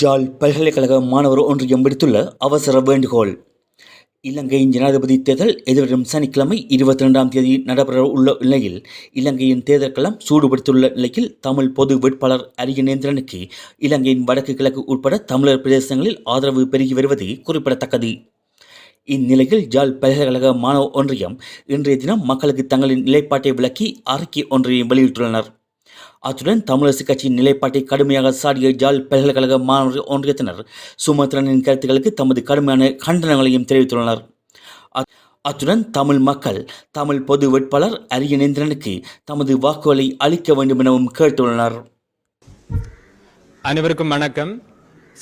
ஜால் பல்கலைக்கழக மாணவர் ஒன்றியம் விடுத்துள்ள அவசர வேண்டுகோள். இலங்கையின் ஜனாதிபதி தேர்தல் எதிர்வரும் சனிக்கிழமை இருபத்தி ரெண்டாம் தேதி நடைபெற உள்ள நிலையில் இலங்கையின் தேர்தல் களம் சூடுபடுத்தியுள்ள நிலையில் தமிழ் பொது வேட்பாளர் அரியநேந்திரனுக்கு இலங்கையின் வடக்கு கிழக்கு உட்பட தமிழர் பிரதேசங்களில் ஆதரவு பெருகி வருவது குறிப்பிடத்தக்கது. இந்நிலையில் ஜால் பல்கலைக்கழக மாணவர் ஒன்றியம் இன்றைய தினம் மக்களுக்கு தங்களின் நிலைப்பாட்டை விளக்கி அறிக்கை ஒன்றையும் வெளியிட்டுள்ளனர். அத்துடன் தமிழரசு கட்சியின் நிலைப்பாட்டை கடுமையாக சாடிய ஜால் பல்கலைக்கழக மாணவர் ஒன்றியத்தினர் சுமத்ரனின் கருத்துக்களுக்கு தமது கடுமையான கண்டனங்களையும் தெரிவித்துள்ளனர். அத்துடன் தமிழ் மக்கள் தமிழ் பொது வேட்பாளர் அரியநேந்திரனுக்கு தமது வாக்குகளை அளிக்க வேண்டும் எனவும் கேட்டுள்ளனர். அனைவருக்கும் வணக்கம்.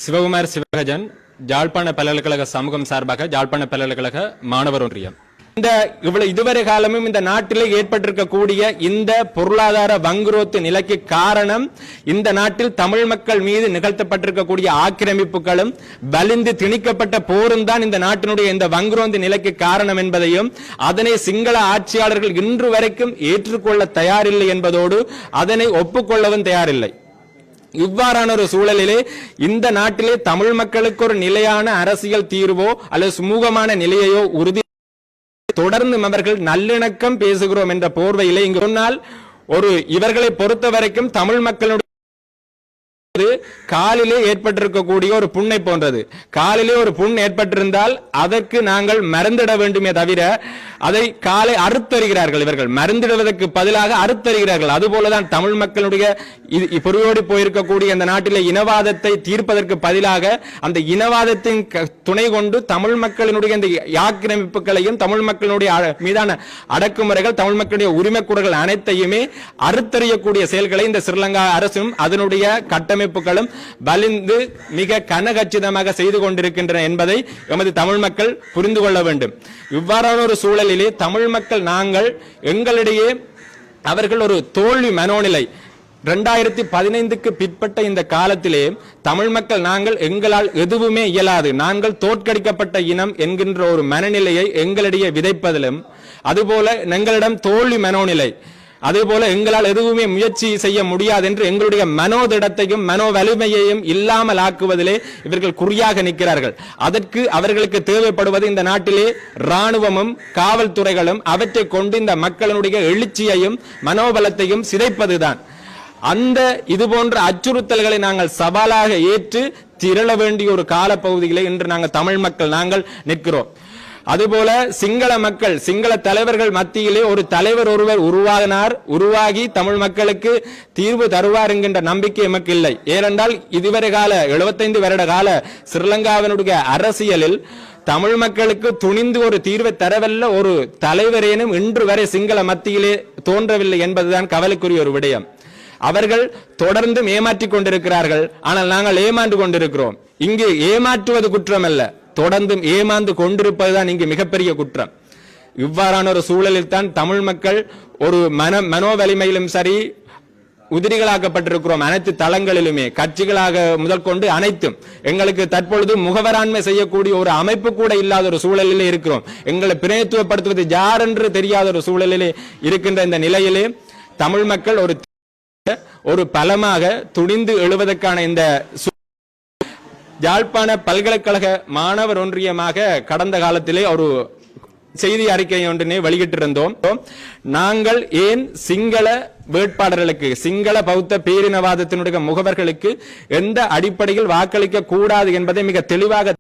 சிவகுமார் சிவகஜன் ஜாழ்ப்பாண பல்கலைக்கழக சமூகம் சார்பாக ஜாழ்ப்பாண பல்கலைக்கழக மாணவர் ஒன்றியம். இந்த இவ்வளவு இதுவரை காலமும் இந்த நாட்டிலே ஏற்பட்டிருக்கக்கூடிய இந்த பொருளாதார வங்குரோத்து நிலைக்கு காரணம் இந்த நாட்டில் தமிழ் மக்கள் மீது நிகழ்த்தப்பட்டிருக்கக்கூடிய ஆக்கிரமிப்புகளும் வலிந்து திணிக்கப்பட்ட போரும் தான் இந்த நாட்டினுடைய இந்த வங்குரோந்து நிலைக்கு காரணம் என்பதையும் அதனை சிங்கள ஆட்சியாளர்கள் இன்று வரைக்கும் ஏற்றுக்கொள்ள தயாரில்லை என்பதோடு அதனை ஒப்புக்கொள்ளவும் தயாரில்லை. இவ்வாறான ஒரு சூழலிலே இந்த நாட்டிலே தமிழ் மக்களுக்கு ஒரு நிலையான அரசியல் தீர்வோ அல்லது சுமூகமான நிலையையோ உறுதி தொடர்ந்து அவர்கள் நல்லிணக்கம் பேசுகிறோம் என்ற போர்வையிலே இங்கு சொன்னால் ஒரு இவர்களை பொறுத்த வரைக்கும் தமிழ் மக்களுடைய காலிலே ஏற்பட்டிருக்கக்கூடிய ஒரு புண்ணை போன்றது. காலிலே ஒரு புண் ஏற்பட்டிருந்தால் அதற்கு நாங்கள் மருந்திட வேண்டுமே தவிர அதை காலை அறுத்தருகிறார்கள் இவர்கள். மருந்திடுவதற்கு பதிலாக அறுத்தருகிறார்கள் அதுபோலதான் தமிழ் மக்களுடைய இது- பொறியோடி போயிருக்கக்கூடிய அந்த நாட்டிலே இனவாதத்தை தீர்ப்பதற்கு பதிலாக அந்த இனவாதத்தின் துணை கொண்டு தமிழ் மக்களினுடைய இந்த ஆக்கிரமிப்புகளையும் தமிழ் மக்களுடைய மீதான அடக்குமுறைகள் தமிழ் மக்களுடைய உரிமைக்குறர்கள் அனைத்தையுமே அறுத்தறியக்கூடிய செயல்களை இந்த ஸ்ரீலங்கா அரசும் அதனுடைய கட்டமைப்பு கட்டமைப்புகளும் வலிந்து மிக கனகச்சிதமாக செய்து கொண்டிருக்கின்றன என்பதை எமது தமிழ் மக்கள் புரிந்து கொள்ள வேண்டும். இவ்வாறான ஒரு சூழலிலே தமிழ் மக்கள் நாங்கள் எங்களிடையே அவர்கள் ஒரு தோல்வி மனோநிலை. ரெண்டாயிரத்தி பதினைந்துக்கு பிற்பட்ட இந்த காலத்திலே தமிழ் மக்கள் நாங்கள் எங்களால் எதுவுமே இயலாது. நாங்கள் தோற்கடிக்கப்பட்ட இனம் என்கின்ற ஒரு மனநிலையை எங்களிடையே விதைப்பதிலும் அதுபோல எங்களிடம் தோல்வி மனோநிலை அதே போல எங்களால் எதுவுமே முயற்சி செய்ய முடியாது என்று எங்களுடைய மனோதிடத்தையும் மனோ வலிமையையும் இல்லாமல் ஆக்குவதிலே இவர்கள் குறியாக நிற்கிறார்கள். அதற்கு அவர்களுக்கு தேவைப்படுவது இந்த நாட்டிலே ராணுவமும் காவல்துறைகளும் அவற்றை கொண்டு இந்த மக்களினுடைய எழுச்சியையும் மனோபலத்தையும் சிதைப்பதுதான். அந்த இது போன்ற அச்சுறுத்தல்களை நாங்கள் சவாலாக ஏற்று திரள வேண்டிய ஒரு காலப்பகுதியிலே இன்று நாங்கள் தமிழ் மக்கள் நாங்கள் நிற்கிறோம். அதுபோல சிங்கள மக்கள் சிங்கள தலைவர்கள் மத்தியிலே ஒரு தலைவர் ஒருவர் உருவாகினார் உருவாகி தமிழ் மக்களுக்கு தீர்வு தருவார் என்கின்ற நம்பிக்கை எமக்கு இல்லை. ஏனென்றால் இதுவரை கால 75 வருட கால ஸ்ரீலங்காவினுடைய அரசியலில் தமிழ் மக்களுக்கு துணிந்து ஒரு தீர்வை தரவல்ல ஒரு தலைவரேனும் இன்று வரை சிங்கள மத்தியிலே தோன்றவில்லை என்பதுதான் கவலைக்குரிய ஒரு விடயம். அவர்கள் தொடர்ந்தும் ஏமாற்றிக் கொண்டிருக்கிறார்கள். ஆனால் நாங்கள் ஏமாண்டு கொண்டிருக்கிறோம். இங்கு ஏமாற்றுவது குற்றம் அல்ல தொடர்ந்தும் ஏமாந்து கொண்டிருப்பதுதான் இங்கு மிகப்பெரிய குற்றம். இவ்வாறான ஒரு சூழலில் தான் தமிழ் மக்கள் ஒரு மன மனோவலிமையிலும் சரி உதிரிகளாக்கப்பட்டிருக்கிறோம் அனைத்து தளங்களிலுமே. கட்சிகளாக முதல் கொண்டு அனைத்தும். எங்களுக்கு தற்பொழுது முகவராண்மை செய்யக்கூடிய ஒரு அமைப்பு கூட இல்லாத ஒரு சூழலிலே இருக்கிறோம். எங்களை பிரதித்துவப்படுத்துவது யார் என்று தெரியாத ஒரு சூழலிலே இருக்கின்ற இந்த நிலையிலே தமிழ் மக்கள் ஒரு ஒரு பலமாக துணிந்து எழுவதற்கான இந்த யாழ்ப்பாண பல்கலைக்கழக மாணவர் ஒன்றியமாக கடந்த காலத்திலே ஒரு செய்தி அறிக்கை ஒன்றினை வெளியிட்டிருந்தோம். நாங்கள் ஏன் சிங்கள வேட்பாளர்களுக்கு சிங்கள பௌத்த பேரினவாதத்தினுடைய முகவர்களுக்கு எந்த அடிப்படையில் வாக்களிக்க கூடாது என்பதை மிக தெளிவாக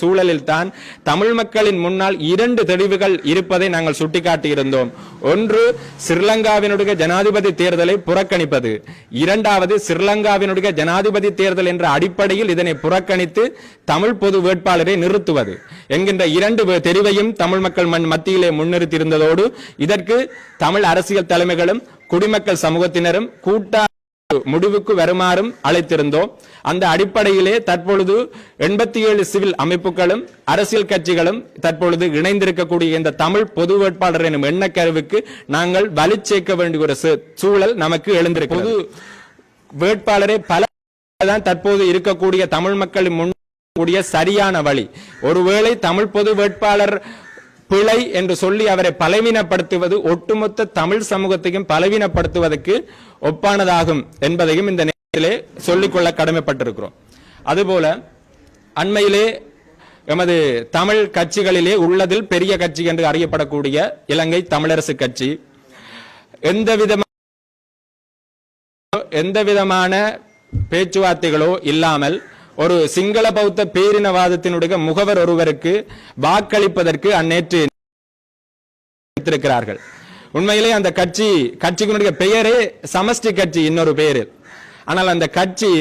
சூழலில் தான் தமிழ் மக்களின் முன்னால் இரண்டு தெளிவுகள் இருப்பதை நாங்கள் சுட்டிக்காட்டியிருந்தோம். ஒன்று ஸ்ரீலங்காவினுடைய ஜனாதிபதி தேர்தலை புறக்கணிப்பது. இரண்டாவது ஸ்ரீலங்காவினுடைய ஜனாதிபதி தேர்தல் என்ற அடிப்படையில் இதனை புறக்கணித்து தமிழ் பொது வேட்பாளரை நிறுத்துவது என்கின்ற இரண்டு வே- தெரிவையும் தமிழ் மக்கள் மண் மத்தியிலே முன்னிறுத்தியிருந்ததோடு இதற்கு தமிழ் அரசியல் தலைமைகளும் குடிமக்கள் சமூகத்தினரும் கூட்டா முடிவுக்கு வருமாறும் அழைத்திருந்தோம். அந்த அடிப்படையிலே தற்பொழுது எண்பத்தி ஏழு சிவில் அமைப்புகளும் அரசியல் கட்சிகளும் தற்பொழுது இணைந்திருக்கக்கூடிய இந்த தமிழ் பொது வேட்பாளர் எனும் எண்ணக்கருவுக்கு நாங்கள் வலி சேர்க்க வேண்டிய ஒரு சூழல் நமக்கு எழுந்திருக்கு பொது வேட்பாளரை பல தான் தற்போது இருக்கக்கூடிய தமிழ் மக்களின் முன் கூடிய சரியான வழி. ஒருவேளை தமிழ் பொது வேட்பாளர் பிழை என்று சொல்லி அவரை பலவீனப்படுத்துவது ஒட்டுமொத்த தமிழ் சமூகத்தையும் பலவீனப்படுத்துவதற்கு ஒப்பானதாகும் என்பதையும் இந்த நேரத்திலே சொல்லிக்கொள்ள கடமைப்பட்டிருக்கிறோம். அதுபோல அண்மையிலே எமது தமிழ் கட்சிகளிலே உள்ளதில் பெரிய கட்சி என்று அறியப்படக்கூடிய இலங்கை தமிழரசு கட்சி எந்த விதமான எந்த விதமான பேச்சுவார்த்தைகளோ இல்லாமல் ஒரு சிங்கள பௌத்த பேரினவாதத்தினுடைய முகவர் ஒருவருக்கு வாக்களிப்பதற்கு அந்நேற்று இருக்கிறார்கள் உண்மையிலே அந்த கட்சி கட்சியினுடைய பெயரே சமஷ்டி கட்சி இன்னொரு பெயரு ஆனால் அந்த கட்சி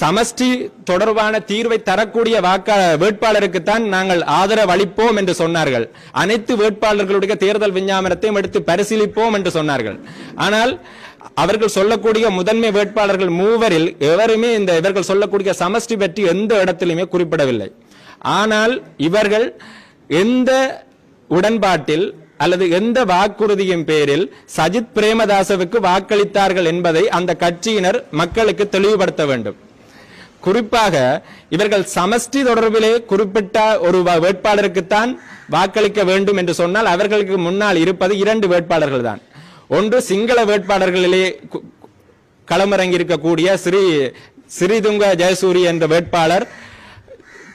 சமஷ்டி தொடர்பான தீர்வை தரக்கூடிய வாக்கா வேட்பாளருக்குத்தான் நாங்கள் ஆதரவு அளிப்போம் என்று சொன்னார்கள். அனைத்து வேட்பாளர்களுடைய தேர்தல் விஞ்ஞாபனத்தையும் எடுத்து பரிசீலிப்போம் என்று சொன்னார்கள். ஆனால் அவர்கள் சொல்லக்கூடிய முதன்மை வேட்பாளர்கள் மூவரில் எவருமே இந்த இவர்கள் சொல்லக்கூடிய சமஷ்டி பற்றி எந்த இடத்திலுமே குறிப்பிடவில்லை. ஆனால் இவர்கள் எந்த உடன்பாட்டில் அல்லது எந்த வாக்குறுதியின் பேரில் சஜித் பிரேமதாசவுக்கு வாக்களித்தார்கள் என்பதை அந்த கட்சியினர் மக்களுக்கு தெளிவுபடுத்த வேண்டும். குறிப்பாக இவர்கள் சமஷ்டி தொடர்பிலே குறிப்பிட்ட ஒரு வேட்பாளருக்குத்தான் வாக்களிக்க வேண்டும் என்று சொன்னால் அவர்களுக்கு முன்னால் இருப்பது இரண்டு வேட்பாளர்கள் தான் ஒன்று சிங்கள வேட்பாளர்களிலே களமிறங்கியிருக்கக்கூடிய களமிறங்கி இருக்கக்கூடிய ஸ்ரீ ஸ்ரீதுங்க ஜெயசூரி என்ற வேட்பாளர்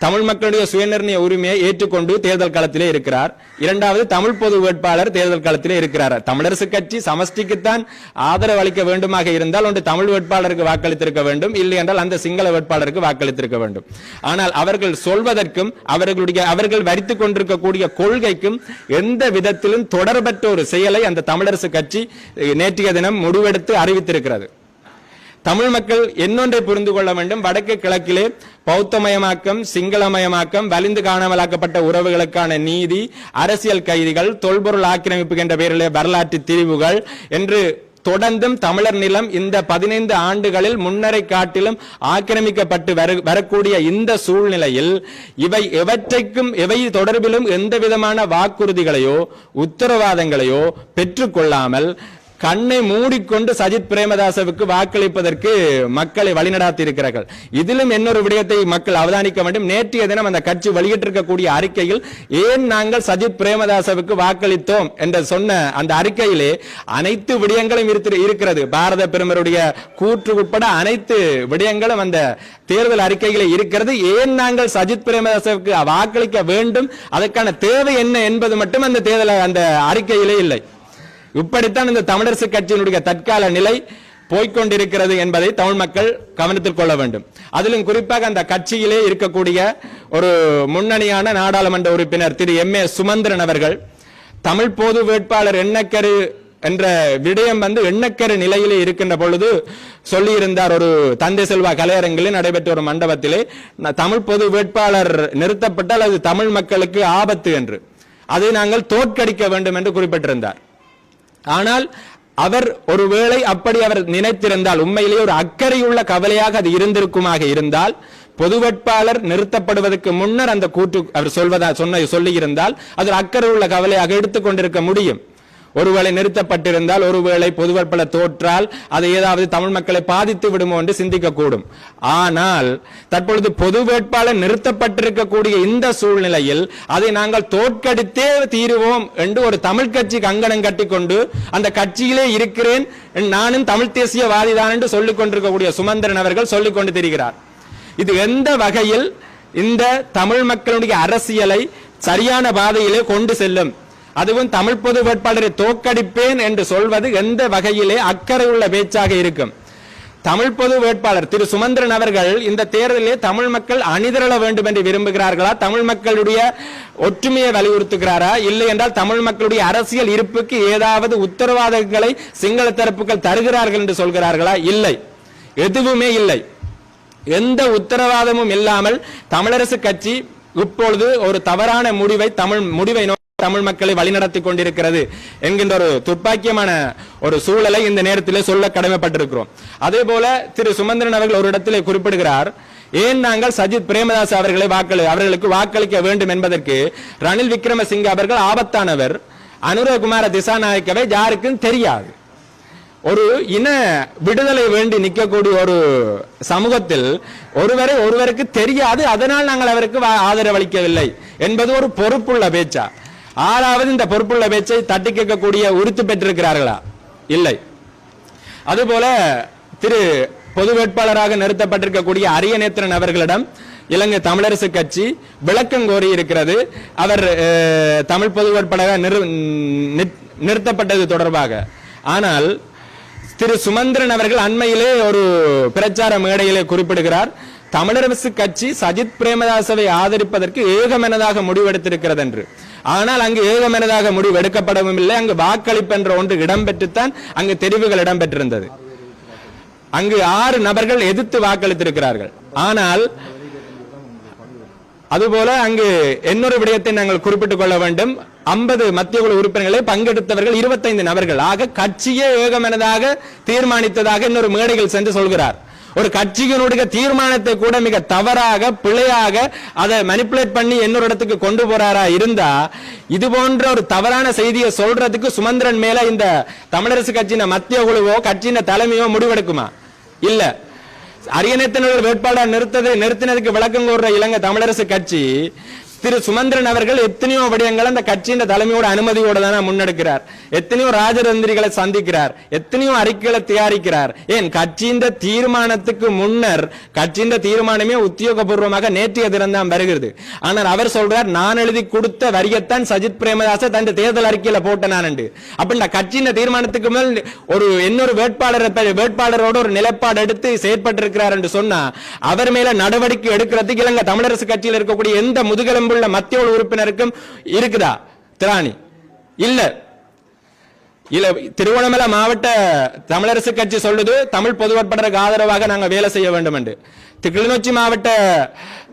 தமிழ் மக்களுடைய சுயநிர்ணய உரிமையை ஏற்றுக்கொண்டு தேர்தல் காலத்திலே இருக்கிறார். இரண்டாவது தமிழ் பொது வேட்பாளர் தேர்தல் காலத்திலே இருக்கிறார். தமிழரசு கட்சி சமஷ்டிக்குத்தான் ஆதரவு அளிக்க வேண்டுமாக இருந்தால் ஒன்று தமிழ் வேட்பாளருக்கு வாக்களித்திருக்க வேண்டும் இல்லை என்றால் அந்த சிங்கள வேட்பாளருக்கு வாக்களித்திருக்க வேண்டும். ஆனால் அவர்கள் சொல்வதற்கும் அவர்களுடைய அவர்கள் வரித்துக் கொண்டிருக்கக்கூடிய கொள்கைக்கும் எந்த விதத்திலும் தொடர்பற்ற ஒரு செயலை அந்த தமிழரசு கட்சி நேற்றைய தினம் முடிவெடுத்து அறிவித்திருக்கிறது. தமிழ் மக்கள் என்னொன்றை புரிந்து கொள்ள வேண்டும்? வடக்கு கிழக்கிலே பௌத்தமயமாக்கம் சிங்களமயமாக்கம் வலிந்து காணாமலாக்கப்பட்ட உறவுகளுக்கான நீதி அரசியல் கைதிகள் தொல்பொருள் ஆக்கிரமிப்பு என்ற பெயரிலே வரலாற்று திரிவுகள் என்று தொடர்ந்தும் தமிழர் நிலம் இந்த பதினைந்து ஆண்டுகளில் முன்னரை காட்டிலும் ஆக்கிரமிக்கப்பட்டு வரக்கூடிய இந்த சூழ்நிலையில் இவை எவற்றைக்கும் எவை தொடர்பிலும் எந்த விதமான வாக்குறுதிகளையோ உத்தரவாதங்களையோ பெற்றுக்கொள்ளாமல் கண்ணை மூடிக்கொண்டு சஜித் பிரேமதாசவுக்கு வாக்களிப்பதற்கு மக்களை வழிநடாத்தி இருக்கிறார்கள் இதிலும் இன்னொரு விடயத்தை மக்கள் அவதானிக்க வேண்டும். நேற்றைய தினம் அந்த கட்சி வெளியிட்டிருக்கக்கூடிய அறிக்கையில் ஏன் நாங்கள் சஜித் பிரேமதாசவுக்கு வாக்களித்தோம் என்று சொன்ன அந்த அறிக்கையிலே அனைத்து விடயங்களும் இருக்கிறது. பாரத பிரமருடைய கூற்று உட்பட அனைத்து விடயங்களும் அந்த தேர்தல் அறிக்கையிலே இருக்கிறது. ஏன் நாங்கள் சஜித் பிரேமதாசவுக்கு வாக்களிக்க வேண்டும்? அதற்கான தேவை என்ன என்பது மட்டும் அந்த தேர்தல் அந்த அறிக்கையிலே இல்லை. இப்படித்தான் இந்த தமிழரசு கட்சியினுடைய தற்கால நிலை போய்க்கொண்டிருக்கிறது என்பதை தமிழ் மக்கள் கவனத்தில் கொள்ள வேண்டும். அதிலும் குறிப்பாக அந்த கட்சியிலே இருக்கக்கூடிய ஒரு முன்னணியான நாடாளுமன்ற உறுப்பினர் திரு எம் ஏ சுமந்திரன் அவர்கள் தமிழ் பொது வேட்பாளர் எண்ணக்கரு என்ற விடயம் வந்து எண்ணக்கரு நிலையிலே இருக்கின்ற பொழுது சொல்லியிருந்தார் ஒரு தந்தை செல்வா கலையரங்கிலே நடைபெற்ற ஒரு மண்டபத்திலே தமிழ் பொது வேட்பாளர் நிறுத்தப்பட்டால் அது தமிழ் மக்களுக்கு ஆபத்து என்று. அதை நாங்கள் தோற்கடிக்க வேண்டும் என்று குறிப்பிட்டிருந்தார். ஆனால் அவர் ஒருவேளை அப்படி அவர் நினைத்திருந்தால் உண்மையிலேயே ஒரு அக்கறையுள்ள கவலையாக அது இருந்திருக்குமாக இருந்தால் பொது வேட்பாளர் நிறுத்தப்படுவதற்கு முன்னர் அந்த கூற்று அவர் சொல்வதா சொன்ன சொல்லியிருந்தால் அது அக்கறை உள்ள கவலையாக எடுத்துக்கொண்டிருக்க முடியும். ஒருவேளை நிறுத்தப்பட்டிருந்தால் ஒருவேளை பொதுவற்பல தோற்றால் அதை ஏதாவது தமிழ் மக்களை பாதித்து விடுமோ என்று சிந்திக்கக்கூடும். ஆனால் தற்பொழுது பொது வேட்பாளர் நிறுத்தப்பட்டிருக்கக்கூடிய இந்த சூழ்நிலையில் அதை நாங்கள் தோற்கடித்தே தீருவோம் என்று ஒரு தமிழ் கட்சி கங்கணம் கட்டிக்கொண்டு அந்த கட்சியிலே இருக்கிறேன் நானும் தமிழ் தேசியவாதிதான் என்று சொல்லிக் கொண்டிருக்கக்கூடிய சுமந்திரன் அவர்கள் சொல்லிக் கொண்டு தெரிகிறார். இது எந்த வகையில் இந்த தமிழ் மக்களுடைய அரசியலை சரியான பாதையிலே கொண்டு செல்லும்? அதுவும் தமிழ் பொது வேட்பாளரை தோற்கடிப்பேன் என்று சொல்வது எந்த வகையிலே அக்கறை உள்ள பேச்சாக இருக்கும். தமிழ் பொது வேட்பாளர் திரு சுமந்திரன் அவர்கள் இந்த தேர்தலிலே தமிழ் மக்கள் அணிதிரள வேண்டும் என்று விரும்புகிறார்களா? தமிழ் மக்களுடைய ஒற்றுமையை வலியுறுத்துகிறாரா? இல்லை என்றால் தமிழ் மக்களுடைய அரசியல் இருப்புக்கு ஏதாவது உத்தரவாதங்களை சிங்கள தரப்புகள் தருகிறார்கள் என்று சொல்கிறார்களா? இல்லை. எதுவுமே இல்லை. எந்த உத்தரவாதமும் இல்லாமல் தமிழரசு கட்சி இப்பொழுது ஒரு தவறான முடிவை தமிழ் முடிவை தமிழ் மக்களை வழிநடத்தி கொண்டிருக்கிறது என்கின்ற ஒரு துப்பாக்கியமான ஒரு சூழலை இந்த நேரத்தில் சொல்ல கடமைப்பட்டிருக்கிறோம். அதே போல திரு சுமந்திரன் அவர்கள் ஒரு இடத்திலே குறிப்பிடுகிறார் ஏன் நாங்கள் சஜித் பிரேமதாஸ் அவர்களை வாக்களி அவர்களுக்கு வாக்களிக்க வேண்டும் என்பதற்கு ரணில் விக்ரமசிங்க அவர்கள் ஆபத்தானவர். அனுரகுமார திசாநாயக்கவை யாருக்கும் தெரியாது. ஒரு இன விடுதலை வேண்டி நிற்கக்கூடிய ஒரு சமூகத்தில் ஒருவரை ஒருவருக்கு தெரியாது அதனால் நாங்கள் அவருக்கு ஆதரவளிக்கவில்லை என்பது ஒரு பொறுப்புள்ள பேச்சா? ஆறாவது இந்த பொறுப்புள்ள பேச்சை தட்டி கேட்கக்கூடிய உறுத்து பெற்றிருக்கிறார்களா? இல்லை. அதுபோல திரு பொது வேட்பாளராக நிறுத்தப்பட்டிருக்கக்கூடிய அரியநேத்திரன் அவர்களிடம் இலங்கை தமிழரசு கட்சி விளக்கம் கோரி இருக்கிறது. அவர் தமிழ் பொது வேட்பாளராக நிறு- நிறுத்தப்பட்டது தொடர்பாக. ஆனால் திரு சுமந்திரன் அவர்கள் அண்மையிலே ஒரு பிரச்சார மேடையிலே குறிப்பிடுகிறார் தமிழரசு கட்சி சஜித் பிரேமதாசவை ஆதரிப்பதற்கு ஏகமனதாக முடிவெடுத்திருக்கிறது என்று ஆனால் அங்கு ஏகமனதாக முடிவு எடுக்கப்படவும் இல்லை. அங்கு வாக்களிப்பு என்ற ஒன்று இடம்பெற்றுத்தான் அங்கு தெரிவுகள் இடம்பெற்றிருந்தது. அங்கு ஆறு நபர்கள் எதிர்த்து வாக்களித்திருக்கிறார்கள். ஆனால் அதுபோல அங்கு இன்னொரு விடயத்தை நாங்கள் குறிப்பிட்டுக் கொள்ள வேண்டும். ஐம்பது மத்திய குழு உறுப்பினர்களை பங்கெடுத்தவர்கள் இருபத்தைந்து நபர்கள். ஆக கட்சியே ஏகமனதாக தீர்மானித்ததாக இன்னொரு மேடைகள் சென்று சொல்கிறார். ஒரு கட்சியினுடைய தீர்மானத்தை கூட மிக தவறாக பிழையாக அதை மனிப்புலேட் பண்ணி இன்னொரு இடத்துக்கு கொண்டு போறாரா இருந்தா இது போன்ற ஒரு தவறான செய்தியை சொல்றதுக்கு சுமந்திரன் மேல இந்த தமிழரசு கட்சியின் மத்திய குழுவோ கட்சியின் தலைமையோ முடிவெடுக்குமா? இல்ல. அரியநேத்தனர்கள் வேட்பாளர் நிறுத்ததை நிறுத்தினதுக்கு விளக்கம் கூறுற இலங்கை தமிழரசு கட்சி திரு சுமந்திரன் அவர்கள் எத்தனையோ விடயங்கள் அந்த கட்சியின் தலைமையோட அனுமதியோட தானே முன்னெடுக்கிறார். எத்தனையோ ராஜதந்திரிகளை சந்திக்கிறார். எத்தனையோ அறிக்கைகளை தயாரிக்கிறார். ஏன் கட்சியின் தீர்மானத்துக்கு முன்னர் கட்சியின் தீர்மானமே உத்தியோகபூர்வமாக நேற்றைய தினம்தான் வருகிறது. ஆனால் அவர் சொல்றார் நான் எழுதி கொடுத்த வரியத்தான் சஜித் பிரேமதாச தன் தேர்தல் அறிக்கையில போட்ட நான் அப்ப இந்த கட்சியின் தீர்மானத்துக்கு மேல் ஒரு இன்னொரு வேட்பாளர் வேட்பாளரோட ஒரு நிலைப்பாடு எடுத்து செயற்பட்டிருக்கிறார் என்று சொன்னா அவர் மேல நடவடிக்கை எடுக்கிறதுக்கு இலங்கை தமிழரசு கட்சியில் இருக்கக்கூடிய எந்த முதுகெலும்புள்ள மத்திய குழு உறுப்பினருக்கும் இருக்குதா? திராணி. இல்ல. இல்ல திருவண்ணாமலை மாவட்ட தமிழரசு கட்சி சொல்லுது தமிழ் பொது வேட்பாளருக்கு ஆதரவாக நாங்க வேலை செய்ய வேண்டும் என்று கிளிநொச்சி மாவட்ட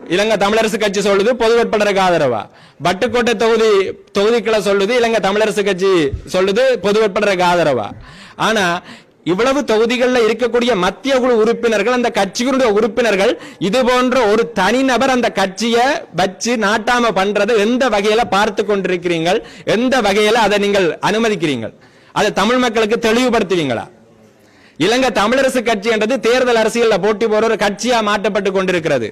இலங்கை தமிழரசு கட்சி சொல்லுது பொது வேட்பாளருக்கு ஆதரவா. பட்டுக்கோட்டை தொகுதி தொகுதிக்களை சொல்லுது இலங்கை தமிழரசு கட்சி சொல்லுது பொது வேட்பாளருக்கு ஆதரவா. ஆனா இவ்வளவு தொகுதிகளில் இருக்கக்கூடிய மத்திய குழு உறுப்பினர்கள் அந்த கட்சிகளுடைய உறுப்பினர்கள் இது போன்ற ஒரு தனிநபர் அந்த கட்சியை வச்சு நாட்டாம பண்றதை எந்த வகையில பார்த்து கொண்டிருக்கிறீர்கள்? எந்த வகையில அதை நீங்கள் அனுமதிக்கிறீர்கள்? அதை தமிழ் மக்களுக்கு தெளிவுபடுத்துவீங்களா? இலங்கை தமிழரசு கட்சி என்றது தேர்தல் அரசியலில் போட்டி போற ஒரு கட்சியா மாற்றப்பட்டு கொண்டிருக்கிறது.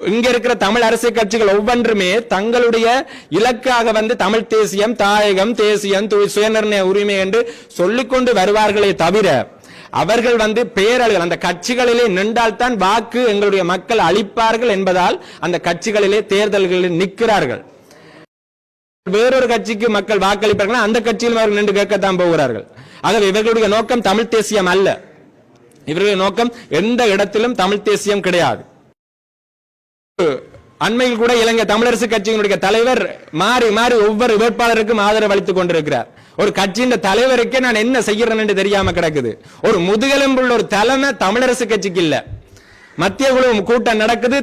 இங்க இருக்கிற தமிழ் அரசியல் கட்சிகள் ஒவ்வொன்றுமே தங்களுடைய இலக்காக வந்து தமிழ் தேசியம் தாயகம் தேசியம் சுயநிர்ணய உரிமை என்று சொல்லிக்கொண்டு வருவார்களே தவிர அவர்கள் வந்து பேரழிகள் அந்த கட்சிகளிலே நின்றால்தான் வாக்கு எங்களுடைய மக்கள் அளிப்பார்கள் என்பதால் அந்த கட்சிகளிலே தேர்தல்களில் நிற்கிறார்கள். வேறொரு கட்சிக்கு மக்கள் வாக்களிப்பார்கள் அந்த கட்சியிலும் அவர்கள் நின்று கேட்கத்தான் போகிறார்கள். ஆகவே இவர்களுடைய நோக்கம் தமிழ் தேசியம் அல்ல. இவர்களுடைய நோக்கம் எந்த இடத்திலும் தமிழ் தேசியம் கிடையாது. அண்மையில் கூட இலங்கை தமிழரசு கட்சியினுடைய தலைவர் மாறி மாறி ஒவ்வொரு வேட்பாளருக்கும் ஆதரவு அளித்துக் கொண்டிருக்கிறார். ஒரு கட்சியின் தலைவருக்கே நான் என்ன செய்யறேன் தெரியாம கிடக்குது. ஒரு முதுகெலும்புள்ள ஒரு தலைமை தமிழரசு கட்சிக்கு இல்ல. மத்திய குழு கூட்டம் நடக்குது.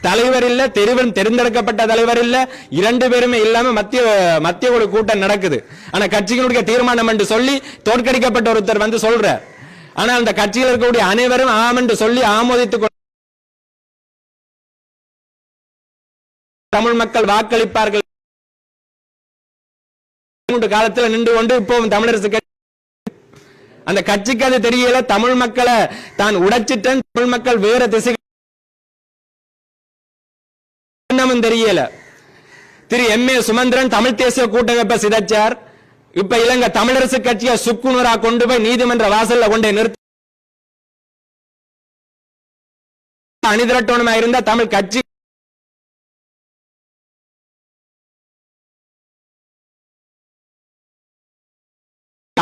தலைவர் இல்ல தெருவன் தேர்ந்தெடுக்கப்பட்ட தலைவர் இல்ல. இரண்டு பேருமே இல்லாம மத்திய மத்திய குழு கூட்டம் நடக்குது. ஆனா கட்சிகளுடைய தீர்மானம் என்று சொல்லி தோற்கடிக்கப்பட்ட ஒருத்தர் வந்து சொல்ற ஆனா அந்த கட்சியில் இருக்கக்கூடிய அனைவரும் ஆம் என்று சொல்லி ஆமோதித்துக் தமிழ் மக்கள் வாக்களிப்பார்கள். காலத்தில் நின்று கொண்டு இப்போ தமிழரசு அந்த கட்சிக்கு அது தெரியல. தமிழ் மக்களை தான் உடைச்சிட்டேன். தமிழ் மக்கள் வேற திசை தெரியல. திரு எம் ஏ சுமந்திரன் தமிழ் தேசிய கூட்டமைப்பை சிதைச்சார். இப்ப இலங்கை தமிழரசு கட்சியை சுக்குநூறா கொண்டு போய் நீதிமன்ற வாசல்ல கொண்டே நிறுத்த அணிதிரட்டோனமா இருந்த தமிழ் கட்சி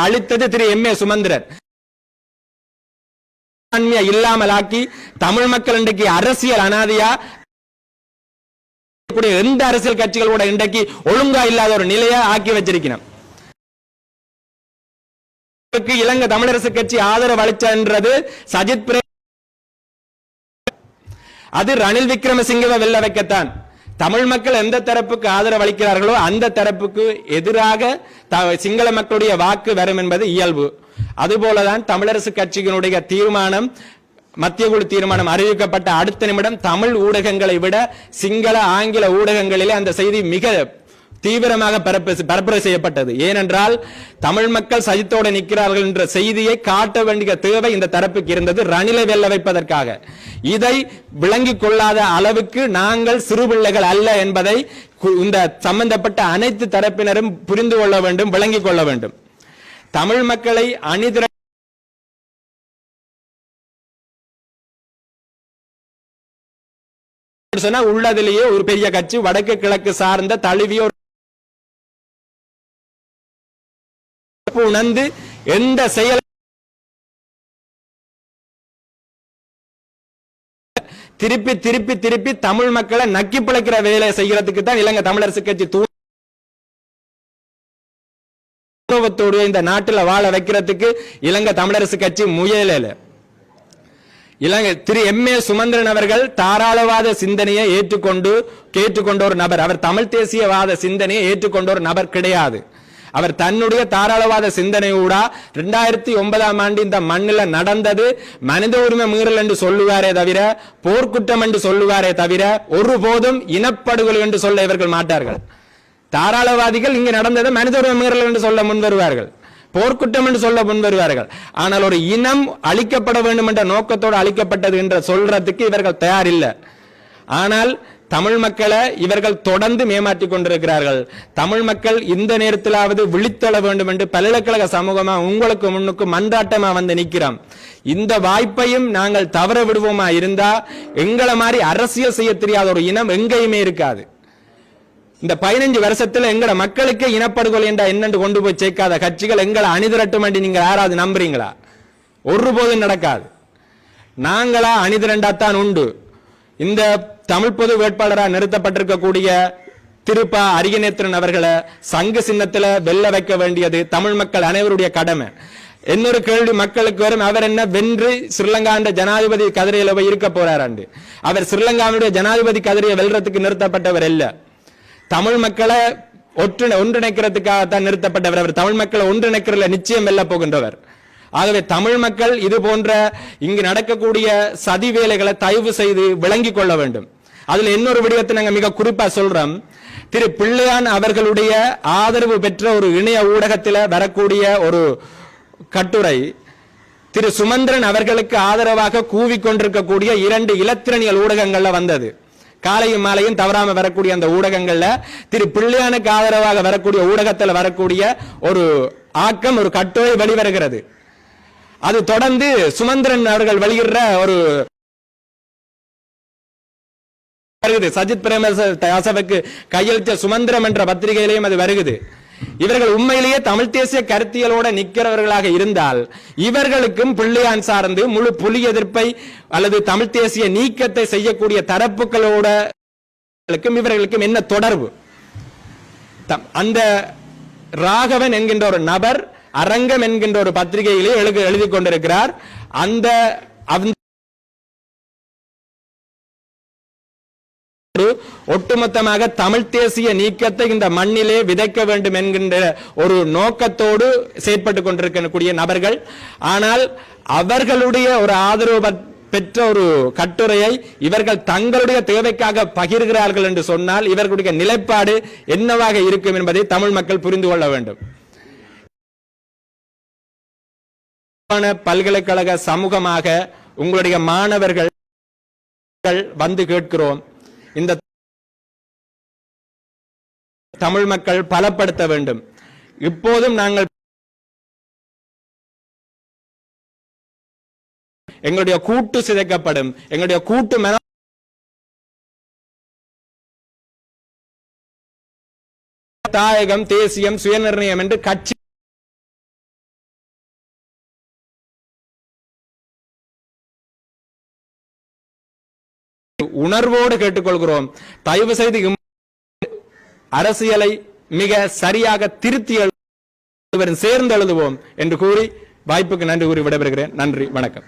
அளித்தது திரு எம் ஏ சுமந்திரன் இல்லாமலாக்கி இல்லாமல் ஆக்கி தமிழ் மக்கள் இன்றைக்கு அரசியல் அனாதையா எந்த அரசியல் கட்சிகள் கூட இன்றைக்கு ஒழுங்கா இல்லாத ஒரு நிலையை ஆக்கி வச்சிருக்கிறோம் இலங்கை தமிழரசு கட்சி ஆதரவு அளிச்சன்றது சஜித் பிரே அது ரணில் விக்ரமசிங்கவை வெல்ல வைக்கத்தான். தமிழ் மக்கள் எந்த தரப்புக்கு ஆதரவு அளிக்கிறார்களோ அந்த தரப்புக்கு எதிராக த- சிங்கள மக்களுடைய வாக்கு வரும் என்பது இயல்பு. அதுபோலதான் தமிழரசு கட்சியினுடைய தீர்மானம் மத்திய குழு தீர்மானம் அறிவிக்கப்பட்ட அடுத்த நிமிடம் தமிழ் ஊடகங்களை விட சிங்கள ஆங்கில ஊடகங்களிலே அந்த செய்தி மிக தீவிரமாக பரப்புரை செய்யப்பட்டது. ஏனென்றால் தமிழ் மக்கள் சஜித்தோடு நிற்கிறார்கள் என்ற செய்தியை காட்ட வேண்டிய தேவை இந்த தரப்புக்கு இருந்தது. ரணிலை வெல்ல வைப்பதற்காக. இதை விளங்கிக் கொள்ளாத அளவுக்கு நாங்கள் சிறு பிள்ளைகள் அல்ல என்பதை இந்த சம்பந்தப்பட்ட அனைத்து தரப்பினரும் புரிந்து கொள்ள வேண்டும் விளங்கிக் கொள்ள வேண்டும். தமிழ் மக்களை அணிதிர சொன்னா உள்ளதிலேயே ஒரு பெரிய கட்சி வடக்கு கிழக்கு சார்ந்த தழுவிய உணர்ந்து எந்த செயல் திருப்பி திருப்பி திருப்பி தமிழ் மக்களை நக்கி பிழைக்கிற வேலையை செய்யறதுக்கு தான் இலங்கை தமிழரசு கட்சி தூ இந்த நாட்டில் வாழ வைக்கிறதுக்கு இலங்கை தமிழரசு கட்சி முயலல. இலங்கை திரு எம் ஏ சுமந்திரன் அவர்கள் தாராளவாத சிந்தனையை ஏற்றுக்கொண்டு கேட்டுக்கொண்ட ஒரு நபர். அவர் தமிழ் தேசியவாத சிந்தனையை ஏற்றுக்கொண்ட ஒரு நபர் கிடையாது. அவர் தன்னுடைய தாராளவாத சிந்தனையூட ரெண்டாயிரத்தி ஒன்பதாம் ஆண்டு இந்த மண்ணில் நடந்தது. மனித உரிமை மீறல் என்று சொல்லுவாரே தவிர போர்க்குற்றம் என்று சொல்லுவாரே தவிர ஒருபோதும் இனப்படுகொலை என்று சொல்ல இவர்கள் மாட்டார்கள். தாராளவாதிகள் இங்கு நடந்தது மனித உரிமை மீறல் என்று சொல்ல முன்வருவார்கள். போர்க்குற்றம் என்று சொல்ல முன்வருவார்கள். ஆனால் ஒரு இனம் அழிக்கப்பட வேண்டும் என்ற நோக்கத்தோடு அழிக்கப்பட்டது என்று சொல்றதுக்கு இவர்கள் தயாரில்லை. ஆனால் தமிழ் மக்களை இவர்கள் தொடர்ந்து மேமாற்றிக் கொண்டிருக்கிறார்கள். தமிழ் மக்கள் இந்த நேரத்திலாவது விழித்தள வேண்டும் என்று பல்கலைக்கழக சமூகமா உங்களுக்கு முன்னுக்கு மன்றாட்டமா வந்து நிற்கிறோம் இந்த வாய்ப்பையும் நாங்கள் தவற விடுவோமா இருந்தா எங்களை மாதிரி அரசியல் செய்ய தெரியாத ஒரு இனம் எங்கேயுமே இருக்காது. இந்த பதினஞ்சு வருஷத்துல எங்கட மக்களுக்கு இனப்படுகொலை என்றா என்னென்று கொண்டு போய் சேர்க்காத கட்சிகள் எங்களை அணிதிரட்டும் என்று நீங்க யாராவது நம்புறீங்களா? ஒருபோதும் நடக்காது. நாங்களா அணிதிரண்டாத்தான் உண்டு. இந்த தமிழ் பொது வேட்பாளராக நிறுத்தப்பட்டிருக்கக்கூடிய திருப்பா அரியநேத்திரன் அவர்களை சங்கு சின்னத்துல வெல்ல வைக்க வேண்டியது தமிழ் மக்கள் அனைவருடைய கடமை. இன்னொரு கேள்வி மக்களுக்கு வரும். அவர் என்ன வென்று ஸ்ரீலங்காண்ட ஜனாதிபதி கதிரையில போய் இருக்க போறாராண்டு. அவர் ஸ்ரீலங்காவுடைய ஜனாதிபதி கதிரையை வெல்றதுக்கு நிறுத்தப்பட்டவர் அல்ல தமிழ் மக்களை ஒற்று ஒன்றிணைக்கிறதுக்காகத்தான் நிறுத்தப்பட்டவர். அவர் தமிழ் மக்களை ஒன்றிணைக்கிறதுல நிச்சயம் வெல்ல போகின்றவர். ஆகவே தமிழ் மக்கள் இது போன்ற இங்கு நடக்கக்கூடிய சதி வேலைகளை தயவு செய்து விளங்கிக் கொள்ள வேண்டும். அதுல இன்னொரு விடயத்தை நாங்க மிக குறிப்பா சொல்றோம். திரு பிள்ளையான் அவர்களுடைய ஆதரவு பெற்ற ஒரு இணைய ஊடகத்தில் வரக்கூடிய ஒரு கட்டுரை திரு சுமந்திரன் அவர்களுக்கு ஆதரவாக கூவிக்கொண்டிருக்கக்கூடிய இரண்டு இலத்திரனியல் ஊடகங்கள்ல வந்தது. காலையும் மாலையும் தவறாம வரக்கூடிய அந்த ஊடகங்கள்ல திரு பிள்ளையானுக்கு ஆதரவாக வரக்கூடிய ஊடகத்தில் வரக்கூடிய ஒரு ஆக்கம் ஒரு கட்டுரை வெளிவருகிறது. அது தொடர்ந்து சுமந்திரன் அவர்கள் வெளியிடுற ஒரு வருகுது. சஜித் பிரேமதாசவுக்கு கையெழுத்த சுமந்திரம் என்ற பத்திரிகையிலையும் அது வருகுது. இவர்கள் உண்மையிலேயே தமிழ் தேசிய கருத்தியலோட நிற்கிறவர்களாக இருந்தால் இவர்களுக்கும் பிள்ளையான் சார்ந்து முழு புலி எதிர்ப்பை அல்லது தமிழ் தேசிய நீக்கத்தை செய்யக்கூடிய தரப்புகளோட இவர்களுக்கும் என்ன தொடர்பு? அந்த ராகவன் என்கின்ற ஒரு நபர் அரங்கம் என்கின்ற ஒரு பத்திரிகையிலே எழுதி எழுதி கொண்டிருக்கிறார். அந்த ஒரு ஒட்டுமொத்தமாக தமிழ் தேசிய நீக்கத்தை இந்த மண்ணிலே விதைக்க வேண்டும் என்கின்ற ஒரு நோக்கத்தோடு செயற்பட்டு கொண்டிருக்கக்கூடிய நபர்கள். ஆனால் அவர்களுடைய ஒரு ஆதரவு பெற்ற ஒரு கட்டுரையை இவர்கள் தங்களுடைய தேவைக்காக பகிர்கிறார்கள் என்று சொன்னால் இவர்களுடைய நிலைப்பாடு என்னவாக இருக்கும் என்பதை தமிழ் மக்கள் புரிந்து கொள்ள வேண்டும். பல்கலைக்கழக சமூகமாக உங்களுடைய மாணவர்கள் வந்து கேட்கிறோம். இந்த தமிழ் மக்கள் பலப்படுத்த வேண்டும். இப்போதும் நாங்கள் எங்களுடைய கூட்டு சிதைக்கப்படும். எங்களுடைய கூட்டு மன தாயகம் தேசியம் சுயநிர்ணயம் என்று கட்சி உணர்வோடு கேட்டுக்கொள்கிறோம். தயவு செய்து அரசியலை மிக சரியாக திருத்தி எழு- சேர்ந்து எழுதுவோம் என்று கூறி வாய்ப்புக்கு நன்றி கூறி விடைபெறுகிறேன். நன்றி. வணக்கம்.